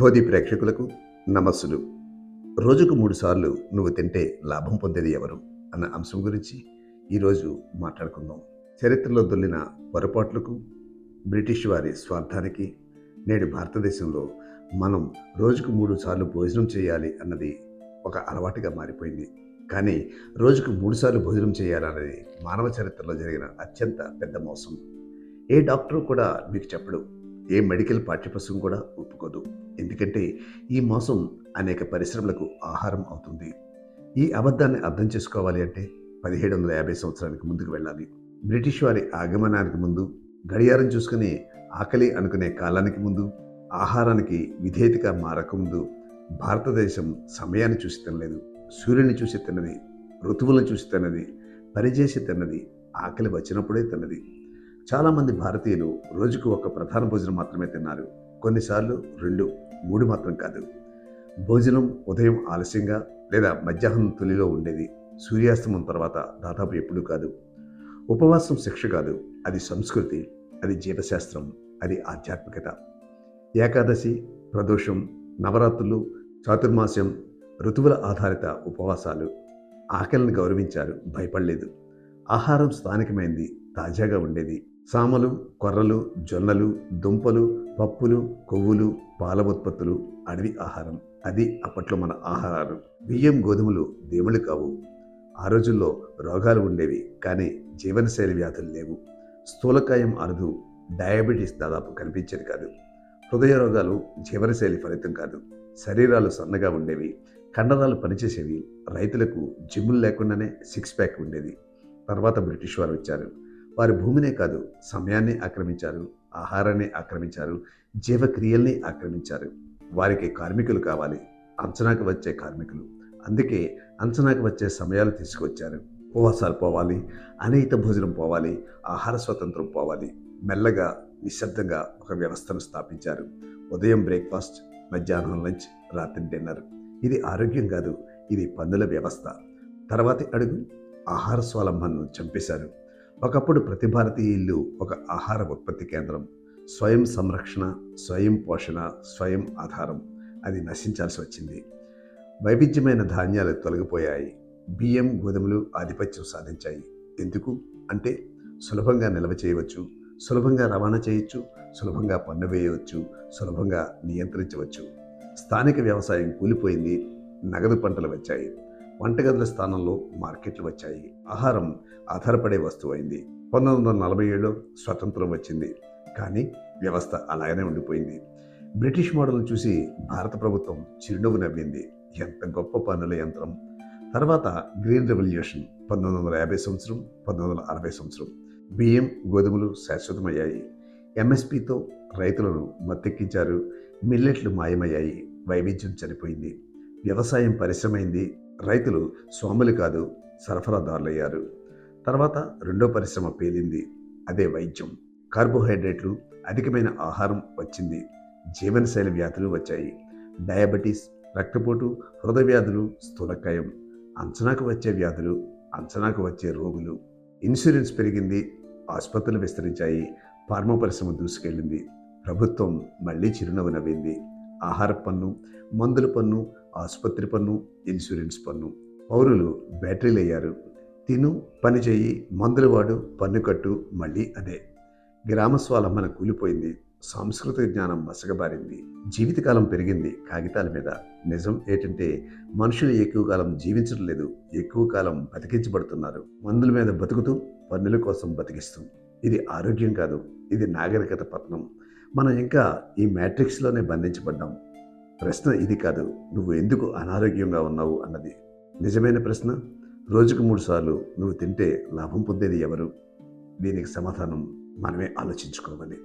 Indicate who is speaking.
Speaker 1: బోధి ప్రేక్షకులకు నమస్సులు. రోజుకు మూడు సార్లు నువ్వు తింటే లాభం పొందేది ఎవరు అన్న అంశం గురించి ఈరోజు మాట్లాడుకుందాం. చరిత్రలో దొల్లిన పొరపాట్లకు బ్రిటిష్ వారి స్వార్థానికి నేడు భారతదేశంలో మనం రోజుకు మూడు సార్లు భోజనం చేయాలి అన్నది ఒక అలవాటుగా మారిపోయింది. కానీ రోజుకు మూడు సార్లు భోజనం చేయాలన్నది మానవ చరిత్రలో జరిగిన అత్యంత పెద్ద మోసం. ఏ డాక్టరు కూడా మీకు చెప్పడు. ఏ మెడికల్ పాఠ్యపుస్తకం కూడా ఒప్పుకోదు. ఎందుకంటే ఈ మోసం అనేక పరిశ్రమలకు ఆహారం అవుతుంది. ఈ అబద్ధాన్ని అర్థం చేసుకోవాలి అంటే పదిహేడు వందల యాభై సంవత్సరానికి ముందుకు వెళ్ళాలి. బ్రిటిష్ వారి ఆగమనానికి ముందు గడియారం చూసుకుని ఆకలి అనుకునే కాలానికి ముందు ఆహారానికి విధేయతగా మారకముందు భారతదేశం సమయాన్ని చూసి తినలేదు సూర్యుని చూసి తిన్నది ఋతువులను చూసి తిన్నది పనిచేసి తిన్నది ఆకలి వచ్చినప్పుడే తిన్నది. చాలామంది భారతీయులు రోజుకు ఒక ప్రధాన భోజనం మాత్రమే తిన్నారు. కొన్నిసార్లు రెండు మూడు మాత్రం కాదు. భోజనం ఉదయం ఆలస్యంగా లేదా మధ్యాహ్నం తొలిలో ఉండేది. సూర్యాస్తమం తర్వాత దాదాపు ఎప్పుడూ కాదు. ఉపవాసం శిక్ష కాదు. అది సంస్కృతి అది జీవశాస్త్రం అది ఆధ్యాత్మికత. ఏకాదశి ప్రదోషం నవరాత్రులు చాతుర్మాస్యం ఋతువుల ఆధారిత ఉపవాసాలు. ఆకలిని గౌరవించారు. భయపడలేదు. ఆహారం స్థానికమైంది. తాజాగా ఉండేది. సామలు కొర్రలు జొన్నలు దుంపలు పప్పులు కొవ్వులు పాల ఉత్పత్తులు అడవి ఆహారం. అది అప్పట్లో మన ఆహారాలు. బియ్యం గోధుమలు దేవుళ్ళు కావు. ఆ రోజుల్లో రోగాలు ఉండేవి కానీ జీవనశైలి వ్యాధులు లేవు. స్థూలకాయం అరుదు డయాబెటీస్ దాదాపు కనిపించేది కాదు. హృదయ రోగాలు జీవనశైలి ఫలితం కాదు. శరీరాలు సన్నగా ఉండేవి కండరాలు పనిచేసేవి రైతులకు జిమ్ములు లేకుండానే సిక్స్ ప్యాక్ ఉండేది. తర్వాత బ్రిటిష్ వారు వచ్చారు. వారి భూమినే కాదు సమయాన్ని ఆక్రమించారు ఆహారాన్ని ఆక్రమించారు జీవక్రియల్ని ఆక్రమించారు. వారికి కార్మికులు కావాలి అంచనాకు వచ్చే కార్మికులు. అందుకే అంచనాకు వచ్చే సమయాలు తీసుకొచ్చారు ఉపవాసాలు పోవాలి అనేక భోజనం పోవాలి ఆహార స్వతంత్రం పోవాలి. మెల్లగా నిశ్శబ్దంగా ఒక వ్యవస్థను స్థాపించారు. ఉదయం బ్రేక్ఫాస్ట్ మధ్యాహ్నం లంచ్ రాత్రి డిన్నర్. ఇది ఆరోగ్యం కాదు ఇది పన్నుల వ్యవస్థ. తర్వాతి అడుగు ఆహార స్వాలంబనను చంపేశారు. ఒకప్పుడు ప్రతి భారతీయులు ఒక ఆహార ఉత్పత్తి కేంద్రం. స్వయం సంరక్షణ స్వయం పోషణ స్వయం ఆధారం. అది నశించాల్సి వచ్చింది. వైవిధ్యమైన ధాన్యాలు తొలగిపోయాయి. బియ్యం గోధుమలు ఆధిపత్యం సాధించాయి. ఎందుకు? అంటే సులభంగా నిల్వ చేయవచ్చు సులభంగా రవాణా చేయొచ్చు సులభంగా పన్ను వేయవచ్చు సులభంగా నియంత్రించవచ్చు. స్థానిక వ్యవసాయం కూలిపోయింది నగదు పంటలు వచ్చాయి. వంటగదుల స్థానంలో మార్కెట్లు వచ్చాయి. ఆహారం ఆధారపడే వస్తువు అయింది పంతొమ్మిది వందల నలభై ఏడులో స్వతంత్రం వచ్చింది. కానీ వ్యవస్థ అలాగనే ఉండిపోయింది. బ్రిటిష్ మోడల్ చూసి భారత ప్రభుత్వం చిరునవ్వు నవ్వింది. ఎంత గొప్ప పన్నుల యంత్రం! తర్వాత గ్రీన్ రెవల్యూషన్ పంతొమ్మిది వందల యాభై సంవత్సరం పంతొమ్మిది వందల అరవై సంవత్సరం. బియ్యం గోధుమలు శాశ్వతమయ్యాయి. ఎంఎస్పితో రైతులను మత్తెక్కించారు. మిల్లెట్లు మాయమయ్యాయి. వైవిధ్యం చనిపోయింది. వ్యవసాయం పరిశ్రమైంది. రైతులు స్వాములు కాదు సరఫరాదారులయ్యారు. తర్వాత రెండో పరిశ్రమ పేలింది. అదే వైద్యం. కార్బోహైడ్రేట్లు అధికమైన ఆహారం వచ్చింది. జీవనశైలి వ్యాధులు వచ్చాయి. డయాబెటీస్ రక్తపోటు హృదయ వ్యాధులు స్థూలకాయం. అంచనాకు వచ్చే వ్యాధులు అంచనాకు వచ్చే రోగులు. ఇన్సూరెన్స్ పెరిగింది ఆసుపత్రులు విస్తరించాయి ఫార్మా పరిశ్రమ దూసుకెళ్ళింది. ప్రభుత్వం మళ్ళీ చిరునవ్వు నవ్వింది. ఆహార పన్ను మందుల పన్ను ఆసుపత్రి పన్ను ఇన్సూరెన్స్ పన్ను. పౌరులు బ్యాటరీలు అయ్యారు తిను పనిచేయి మందులు వాడు పన్ను కట్టు మళ్ళీ అదే. గ్రామ కూలిపోయింది. సాంస్కృతిక జ్ఞానం మసగబారింది జీవితకాలం పెరిగింది కాగితాల మీద. నిజం ఏంటంటే మనుషులు ఎక్కువ కాలం జీవించడం లేదు ఎక్కువ కాలం బతికించబడుతున్నారు. మందుల మీద బతుకుతూ పన్నుల కోసం బతికిస్తూ. ఇది ఆరోగ్యం కాదు ఇది నాగరికత పతనం. మనం ఇంకా ఈ మ్యాట్రిక్స్లోనే బంధించబడ్డాం. ప్రశ్న ఇది కాదు. నువ్వు ఎందుకు అనారోగ్యంగా ఉన్నావు అన్నది. నిజమైన ప్రశ్న? రోజుకు మూడు సార్లు నువ్వు తింటే లాభం పొందేది ఎవరు? దీనికి సమాధానం మనమే ఆలోచించుకోవాలి.